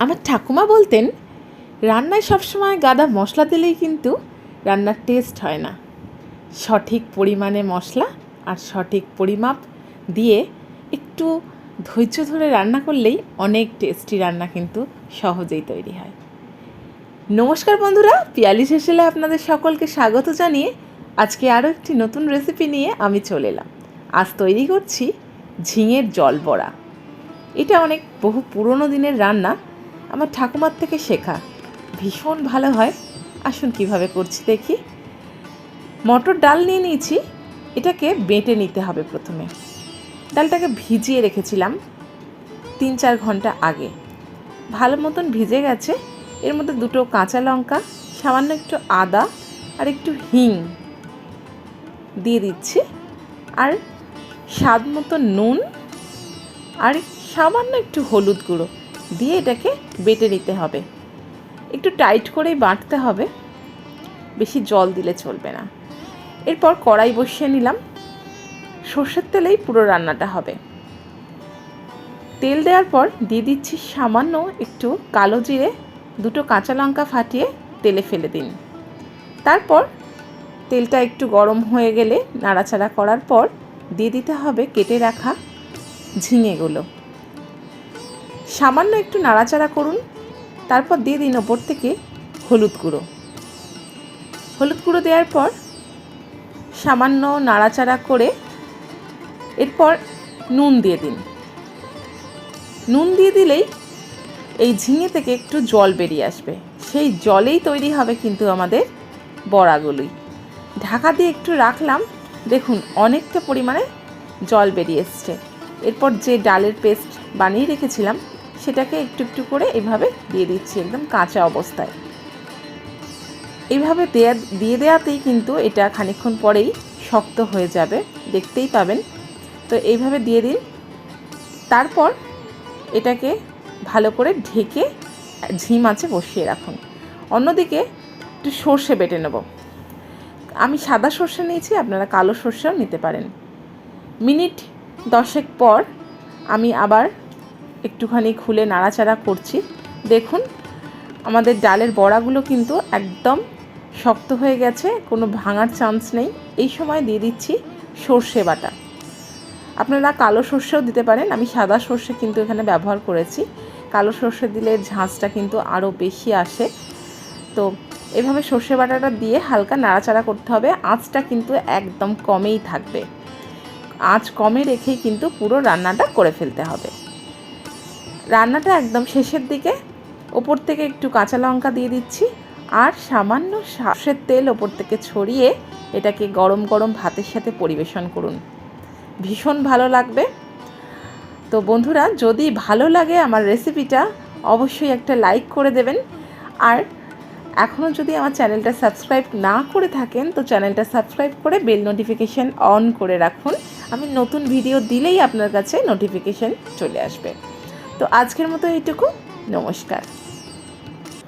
আমার ঠাকুমা বলতেন, রান্নায় সবসময় গাদা মশলা দিলেই কিন্তু রান্নার টেস্ট হয় না। সঠিক পরিমাণে মশলা আর সঠিক পরিমাপ দিয়ে একটু ধৈর্য ধরে রান্না করলেই অনেক টেস্টি রান্না কিন্তু সহজেই তৈরি হয়। নমস্কার বন্ধুরা পিয়ালি শেষেলে আপনাদের সকলকে স্বাগত জানিয়ে আজকে আরও একটি নতুন রেসিপি নিয়ে আমি চলে এলাম। আজ তৈরি করছি ঝিঙের জল বড়া এটা অনেক বহু পুরনো দিনের রান্না আমার ঠাকুমার থেকে শেখা। ভীষণ ভালো হয়। আসুন কীভাবে করছি দেখি। মটর ডাল নিয়ে নিয়েছি। এটাকে বেটে নিতে হবে প্রথমে। ডালটাকে ভিজিয়ে রেখেছিলাম তিন চার ঘণ্টা আগে। ভালো মতন ভিজে গেছে। এর মধ্যে দুটো কাঁচা লঙ্কা, সামান্য একটু আদা আর একটু হিং দিয়ে দিচ্ছি। আর স্বাদ মতো নুন আর সামান্য একটু হলুদ গুঁড়ো। দিয়ে এটাকে বেটে নিতে হবে। একটু টাইট করেই বাঁটতে হবে। বেশি জল দিলে চলবে না। এরপর কড়াই বসিয়ে নিলাম। সর্ষের তেলেই পুরো রান্নাটা হবে। তেল দেওয়ার পর দিয়ে দিচ্ছি সামান্য একটু কালো জিরে, দুটো কাঁচা লঙ্কা ফাটিয়ে তেলে ফেলে দিন। তারপর তেলটা একটু গরম হয়ে গেলে নাড়াচাড়া করার পর দিয়ে দিতে হবে কেটে রাখা ঝিঙেগুলো। সামান্য একটু নাড়াচাড়া করুন, তারপর দিয়ে দিন ওপর থেকে হলুদ গুঁড়ো। হলুদ গুঁড়ো দেওয়ার পর সামান্য নাড়াচাড়া করে এরপর নুন দিয়ে দিন। নুন দিয়ে দিলেই এই ঝিঙে থেকে একটু জল বেরিয়ে আসবে। সেই জলেই তৈরি হবে কিন্তু আমাদের বড়াগুলোই ঢাকা দিয়ে একটু রাখলাম, দেখুন অনেকটা পরিমাণে জল বেরিয়ে এসছে। এরপর যে ডালের পেস্ট বানিয়ে রেখেছিলাম সেটাকে একটু একটু করে এভাবে দিয়ে দিচ্ছি একদম কাঁচা অবস্থায়। এইভাবে দেয়া, দিয়ে দেওয়াতেই কিন্তু এটা খানিক্ষণ পরেই শক্ত হয়ে যাবে, দেখতেই পাবেন। তো এইভাবে দিয়ে দিন। তারপর এটাকে ভালো করে ঢেকে ঝিম আছে বসিয়ে রাখুন। অন্যদিকে একটু সর্ষে বেটে নেব। আমি সাদা সর্ষে নিয়েছি, আপনারা কালো সর্ষেও নিতে পারেন। মিনিট দশেক পর আমি আবার একটুখানি খুলে নাড়াচাড়া করছি। দেখুন, আমাদের ডালের বড়াগুলো কিন্তু একদম শক্ত হয়ে গেছে, কোনো ভাঙার চান্স নেই। এই সময় দিয়ে দিচ্ছি সর্ষে বাটা। আপনারা কালো সর্ষেও দিতে পারেন, আমি সাদা সর্ষে কিন্তু এখানে ব্যবহার করেছি। কালো সর্ষে দিলে ঝাঁঝটা কিন্তু আরও বেশি আসে। তো এভাবে সর্ষে বাটাটা দিয়ে হালকা নাড়াচাড়া করতে হবে, আঁচটা কিন্তু একদম কমেই থাকবে। আঁচ কমে রেখেই কিন্তু পুরো রান্নাটা করে ফেলতে হবে। রান্নাটা একদম শেষের দিকে। ওপর থেকে একটু কাঁচা লঙ্কা দিয়ে দিচ্ছি আর সামান্য সর্ষের তেল ওপর থেকে ছড়িয়ে এটাকে গরম গরম ভাতের সাথে পরিবেশন করুন। ভীষণ ভালো লাগবে। তো বন্ধুরা, যদি ভালো লাগে আমার রেসিপিটা, অবশ্যই একটা লাইক করে দেবেন। আর এখনও যদি আমার চ্যানেলটা সাবস্ক্রাইব না করে থাকেন, তো চ্যানেলটা সাবস্ক্রাইব করে বেল নোটিফিকেশান অন করে রাখুন। আমি নতুন ভিডিও দিলেই আপনার কাছে নোটিফিকেশান চলে আসবে। তো আজকের মতো এইটুকু। নমস্কার।